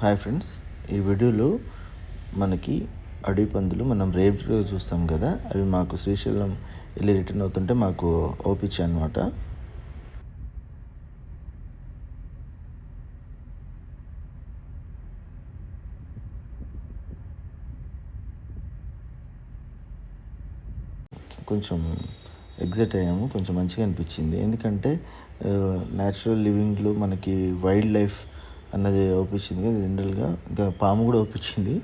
Hi friends ఈ వీడియోలో మనకి అడవి పందులు మనం రేపు చూస్తాం కదా అవి మాకు శ్రీశైలం వెళ్ళి రిటర్న్ అవుతుంటే మాకు ఓపించాయి అనమాట కొంచెం ఎగ్జైట్ అయ్యాము కొంచెం మంచిగా అనిపించింది. ఎందుకంటే న్యాచురల్ లివింగ్లో మనకి వైల్డ్ లైఫ్ అన్నది ఒప్పించింది కదా జనరల్గా. ఇంకా పాము కూడా ఒప్పించింది.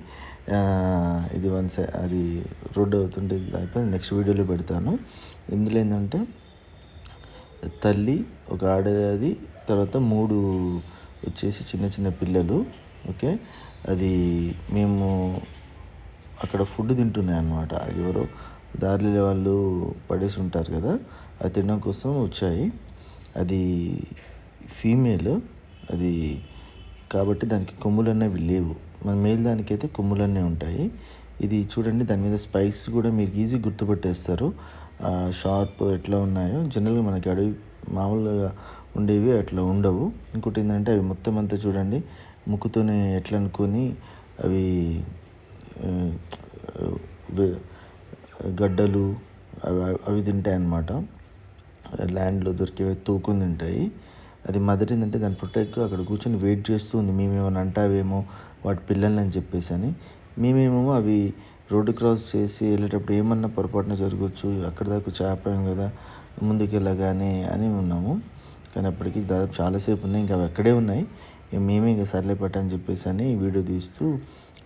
ఇది వన్ సై అది రోడ్డు అవుతుంటే అయిపోయి నెక్స్ట్ వీడియోలో పెడతాను. ఇందులో ఏంటంటే తల్లి ఒక ఆడది తర్వాత మూడు వచ్చేసి చిన్న చిన్న పిల్లలు. ఓకే? అది మేము అక్కడ ఫుడ్ తింటున్నాయి అన్నమాట. ఎవరో దారిలో వాళ్ళు పడేసి ఉంటారు కదా అది తినడం కోసం వచ్చాయి. అది ఫీమేల్ అది కాబట్టి దానికి కొమ్ములు అనేవి లేవు. మన మేల్ దానికైతే కొమ్ములు ఉంటాయి. ఇది చూడండి దాని మీద స్పైక్స్ కూడా మీరు ఈజీ గుర్తుపట్టేస్తారు. షార్ప్ ఎట్లా ఉన్నాయో. జనరల్గా మనకి అడవి మామూలుగా ఉండేవి అట్లా ఉండవు. ఇంకోటి ఏంటంటే అవి మొత్తం అంతా చూడండి ముక్కుతోనే ఎట్లా అనుకొని అవి గడ్డలు అవి అవి తింటాయి అన్నమాట ల్యాండ్లో దొరికేవి తూకుని తింటాయి. అది మదర్ ఏంటంటే దాని ప్రొటెక్ట్ అక్కడ కూర్చొని వెయిట్ చేస్తూ ఉంది. మేమేమైనా అంటావేమో వాటి పిల్లల్ని అని చెప్పేసి అని. మేమేమో అవి రోడ్డు క్రాస్ చేసి వెళ్ళేటప్పుడు ఏమన్నా పొరపాటున జరగవచ్చు అక్కడ దాకా చేపాం కదా ముందుకు వెళ్ళగానే అని ఉన్నాము. కానీ అప్పటికి దాదాపు చాలాసేపు ఉన్నాయి. ఇంకా అవి అక్కడే ఉన్నాయి. మేమే ఇంకా సర్లే పెట్టని చెప్పేసి అని వీడియో తీస్తూ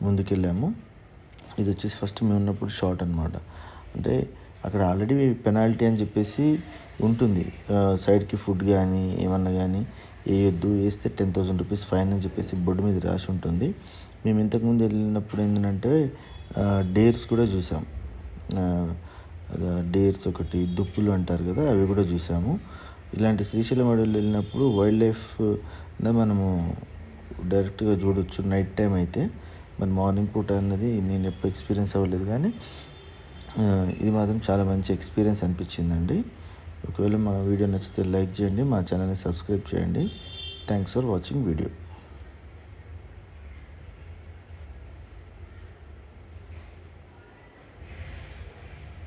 ముందుకెళ్ళాము. ఇది వచ్చేసి ఫస్ట్ మేము ఉన్నప్పుడు షార్ట్ అనమాట అంటే అక్కడ ఆల్రెడీ పెనాల్టీ అని చెప్పేసి ఉంటుంది. సైడ్కి ఫుడ్ కానీ ఏమన్నా కానీ వేయొద్దు వేస్తే టెన్ థౌసండ్ రూపీస్ ఫైన్ అని చెప్పేసి బోర్డు మీద రాసి ఉంటుంది. మేము ఇంతకుముందు వెళ్ళినప్పుడు ఏంటంటే డేర్స్ కూడా చూసాం. డేర్స్ ఒకటి దుప్పులు అంటారు కదా అవి కూడా చూసాము. ఇలాంటి శ్రీశైలం అడవులు వెళ్ళినప్పుడు వైల్డ్ లైఫ్ మనము డైరెక్ట్గా చూడొచ్చు నైట్ టైం అయితే. మరి మార్నింగ్ పూట అన్నది నేను ఎప్పుడు ఎక్స్పీరియన్స్ అవ్వలేదు కానీ ఇది మాత్రం చాలా మంచి ఎక్స్పీరియన్స్ అనిపించిందండి. ఒకవేళ మా వీడియో నచ్చితే లైక్ చేయండి మా ఛానల్ని సబ్స్క్రైబ్ చేయండి. Thanks for watching video